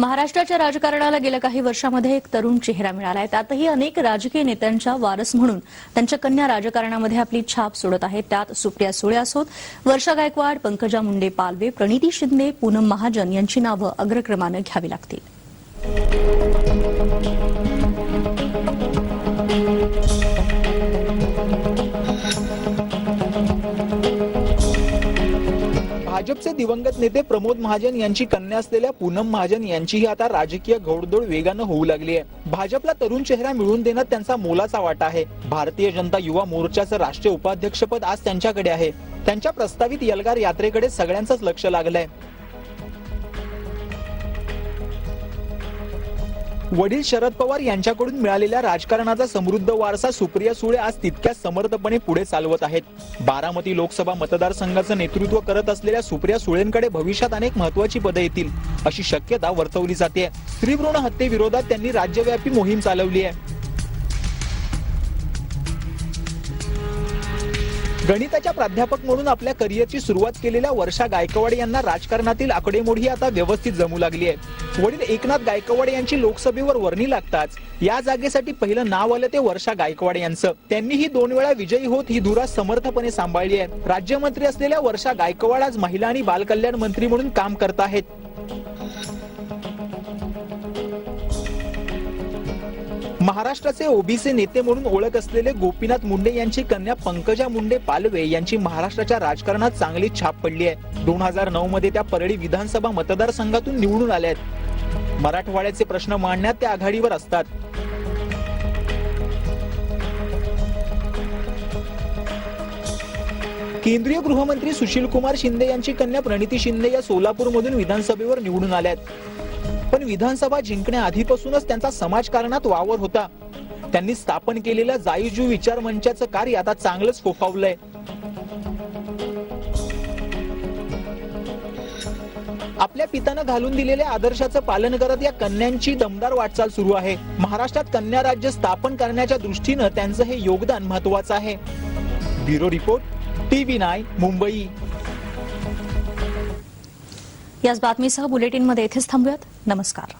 महाराष्ट्राच्या राजकारणाला गेल्या काही वर्षामध्ये एक तरुण चेहरा मिळालाय. त्यातही अनेक राजकीय नेत्यांच्या वारस म्हणून त्यांच्या कन्या राजकारणामध्ये आपली छाप सोडत आहेत. त्यात सुप्रिया सुळे असोत वर्षा गायकवाड पंकजा मुंडे पालवे प्रणिती शिंदे पूनम महाजन यांची नावं अग्रक्रमानं घ्यावी लागतील. भाजपचे दिवंगत नेते प्रमोद महाजन यांची कन्या असलेल्या पूनम महाजन यांचीही आता राजकीय घोडदौड वेगानं होऊ लागली आहे. भाजपला तरुण चेहरा मिळवून देण्यात त्यांचा मोलाचा वाटा आहे. भारतीय जनता युवा मोर्चाचं राष्ट्रीय उपाध्यक्षपद आज त्यांच्याकडे आहे. त्यांच्या प्रस्तावित यलगार यात्रेकडे सगळ्यांचंच लक्ष लागलंय. वडील शरद पवार यांच्याकडून मिळालेल्या राजकारणाचा समृद्ध वारसा सुप्रिया सुळे आज तितक्या समर्थपणे पुढे चालवत आहेत. बारामती लोकसभा मतदारसंघाचं नेतृत्व करत असलेल्या सुप्रिया सुळेंकडे भविष्यात अनेक महत्वाची पदे येतील अशी शक्यता वर्तवली जाते स्त्रीभ्रूण हत्येविरोधात त्यांनी राज्यव्यापी मोहीम चालवली आहे. गणिताच्या प्राध्यापक म्हणून आपल्या करिअरची सुरुवात केलेल्या वर्षा गायकवाड यांना राजकारणातील आकडेमोडी आता व्यवस्थित जमू लागली आहे. वडील एकनाथ गायकवाड यांची लोकसभेवर वर्णी लागताच. या जागेसाठी पहिलं नाव आलं ते वर्षा गायकवाड यांचं. त्यांनीही दोन वेळा विजयी होत ही धुरा समर्थपणे सांभाळली आहे. राज्यमंत्री असलेल्या वर्षा गायकवाड आज महिला आणि बालकल्याण मंत्री म्हणून काम करत आहेत. महाराष्ट्राचे ओबीसी नेते म्हणून ओळख असलेले गोपीनाथ मुंडे यांची कन्या पंकजा मुंडे पालवे यांची महाराष्ट्राच्या राजकारणात चांगली छाप पडली आहे. दोन हजार नऊ मध्ये त्या परळी विधानसभा मतदारसंघातून निवडून आल्या आहेत. मराठवाड्याचे प्रश्न मांडण्यात त्या आघाडीवर असतात. केंद्रीय गृहमंत्री सुशील कुमार शिंदे यांची कन्या प्रणिती शिंदे या सोलापूरमधून विधानसभेवर निवडून आल्या आहेत. पण विधानसभा जिंकण्याआधीपासूनच त्यांचा समाजकारणात वावर होता. त्यांनी स्थापन केलेल्या जाईजू विचार मंचाचं कार्य आता चांगलंच फोफावलंय. आपल्या पितानं घालून दिलेल्या आदर्शाचं पालन करत या कन्यांची दमदार वाटचाल सुरू आहे. महाराष्ट्रात कन्या राज्य स्थापन करण्याच्या दृष्टीनं त्यांचं हे योगदान महत्वाचं आहे. ब्युरो रिपोर्ट टीव्ही नाय मुंबई. याच बातमीसह बुलेटिनमध्ये इथेच थांबूयात. नमस्कार.